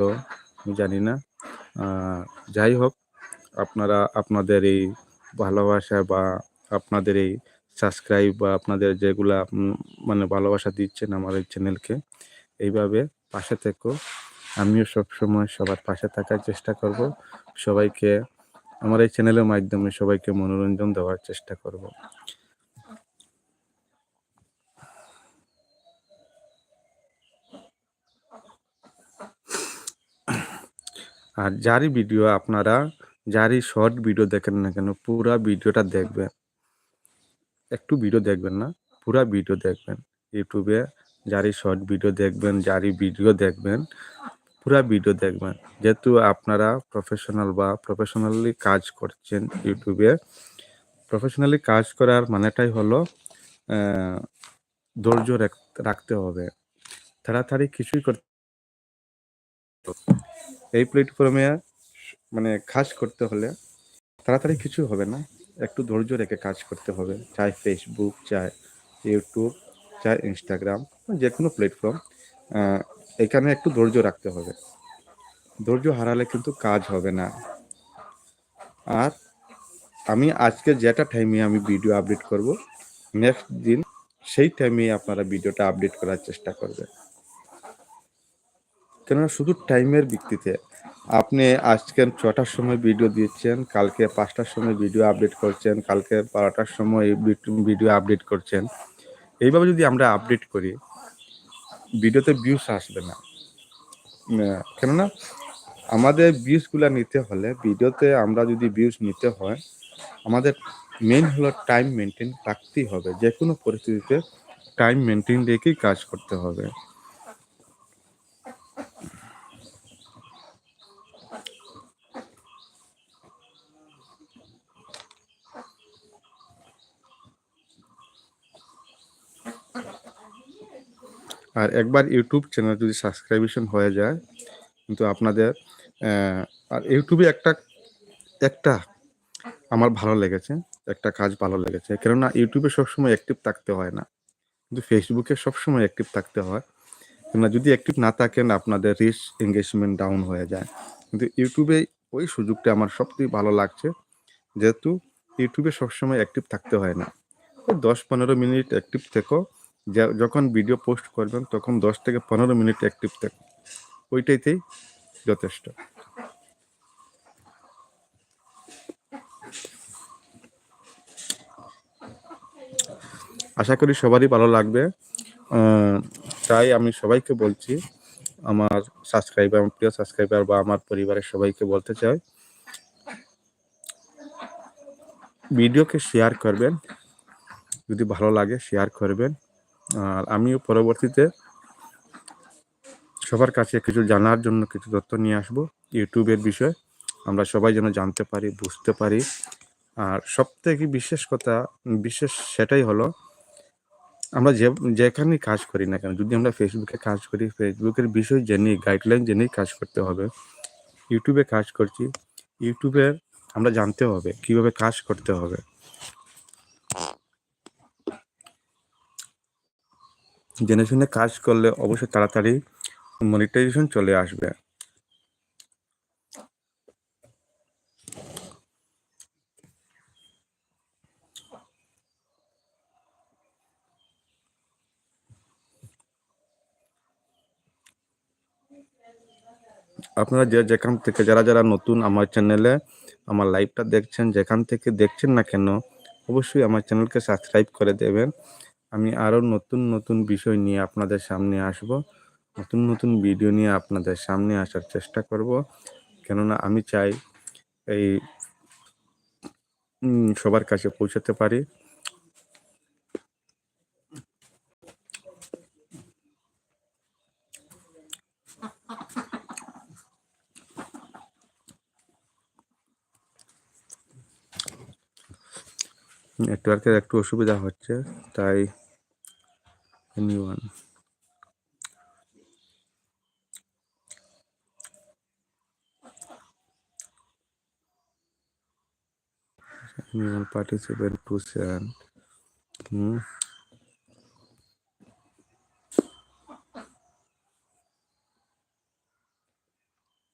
তো আমি জানি না। যাই হোক, আপনারা আপনাদের এই ভালোবাসা বা আপনাদের এই সাবস্ক্রাইব বা আপনাদের যেগুলা মানে ভালোবাসা দিচ্ছেন আমার এই চ্যানেলকে এইভাবে পাশে থেকো। আমিও সবসময় সবার পাশে থাকার চেষ্টা করব। সবাইকে, আমার এই চ্যানেলের মাধ্যমে সবাইকে মনোরঞ্জন দেওয়ার চেষ্টা করব। আর যারই ভিডিও আপনারা, যারই শর্ট ভিডিও দেখেন না কেন, পুরা ভিডিওটা দেখবেন। একটু ভিডিও দেখবেন না, পুরা ভিডিও দেখবেন। ইউটিউবে যারই শর্ট ভিডিও দেখবেন, যারই ভিডিও দেখবেন, পুরা ভিডিও দেখবেন। যেহেতু আপনারা প্রফেশনাল বা প্রফেশনালি কাজ করছেন ইউটিউবে প্রফেশনালি কাজ করার মানেটাই হলো ধৈর্য রাখ- রাখতে হবে। তাড়াতাড়ি কিছুই করতে এই প্ল্যাটফর্মে মানে কাজ করতে হলে তাড়াতাড়ি কিছু হবে না। একটু ধৈর্য রেখে কাজ করতে হবে। চাই ফেসবুক চাই ইউটিউব চাই ইনস্টাগ্রাম যে কোনো প্ল্যাটফর্ম এখানে একটু ধৈর্য রাখতে হবে। ধৈর্য হারালে কিন্তু কাজ হবে না। আর আমি আজকে যেটা টাইমে আমি ভিডিও আপডেট করব নেক্সট দিন সেই টাইমে আপনারা ভিডিওটা আপডেট করার চেষ্টা করবেন। কেননা শুধু টাইমের ভিত্তিতে। আপনি আজকে ছটার সময় ভিডিও দিচ্ছেন, কালকে পাঁচটার সময় ভিডিও আপডেট করছেন, কালকে বারোটার সময় ভিডিও আপডেট করছেন। এইভাবে যদি আমরা আপডেট করি ভিডিওতে ভিউস আসবে না। কেননা আমাদের ভিউসগুলো নিতে হলে ভিডিওতে আমরা যদি ভিউস নিতে হয়, আমাদের মেন হলো টাইম মেনটেন রাখতেই হবে। যে কোনো পরিস্থিতিতে টাইম মেনটেন রেখেই কাজ করতে হবে। আর একবার ইউটিউব চ্যানেল যদি সাবস্ক্রাইবেশন হয়ে যায়, কিন্তু আপনাদের আর ইউটিউবে একটা একটা আমার ভালো লেগেছে, একটা কাজ ভালো লেগেছে। কেননা ইউটিউবে সবসময় অ্যাক্টিভ থাকতে হয় না। কিন্তু ফেসবুকে সবসময় অ্যাক্টিভ থাকতে হয়। কেননা যদি অ্যাক্টিভ না থাকেন, আপনাদের রিচ এঙ্গেজমেন্ট ডাউন হয়ে যায়। কিন্তু ইউটিউবে ওই সুযোগটা আমার সবথেকে ভালো লাগছে, যেহেতু ইউটিউবে সবসময় অ্যাক্টিভ থাকতে হয় না। দশ পনেরো মিনিট অ্যাক্টিভ থেকো যা- যখন ভিডিও পোস্ট করবেন, তখন দশ থেকে পনেরো মিনিট অ্যাক্টিভ থেকো ওইটাইতেই যথেষ্ট। আশা করি সবারই ভালো লাগবে। তাই আমি সবাইকে বলছি, আমার সাবস্ক্রাইবার আমার প্রিয় সাবস্ক্রাইবার বা আমার পরিবারের সবাইকে বলতে চাই ভিডিওকে শেয়ার করবেন। যদি ভালো লাগে শেয়ার করবেন। আর আমিও পরবর্তীতে সবার কাছে কিছু জানার জন্য কিছু তথ্য নিয়ে আসব ইউটিউবের বিষয়। আমরা সবাই যেন জানতে পারি, বুঝতে পারি। আর সব থেকে বিশেষ কথা, বিশেষ সেটাই হলো, আমরা যে, যেখানেই কাজ করি না কেন, যদি আমরা ফেসবুকে কাজ করি ফেসবুকের বিষয় জেনেই গাইডলাইন জেনেই কাজ করতে হবে। ইউটিউবে কাজ করছি ইউটিউবে আমরা জানতে হবে, কীভাবে কাজ করতে হবে। জেনে শুনে কাজ করলে অবশ্যই তাড়াতাড়ি মনিটাইজেশন চলে আসবে। আপনারা যে যেখান থেকে যারা যারা নতুন আমার চ্যানেলে আমার লাইভটা দেখছেন, যেখান থেকে দেখছেন না কেন, অবশ্যই আমার চ্যানেলকে সাবস্ক্রাইব করে দেবেন। আমি আরও নতুন নতুন বিষয় নিয়ে আপনাদের সামনে আসব। নতুন নতুন ভিডিও নিয়ে আপনাদের সামনে আসার চেষ্টা করব। কেননা আমি চাই এই সবার কাছে পৌঁছাতে পারি। নেটওয়ার্কের একটু অসুবিধা হচ্ছে, তাই new Anyone participate to share? Hmm?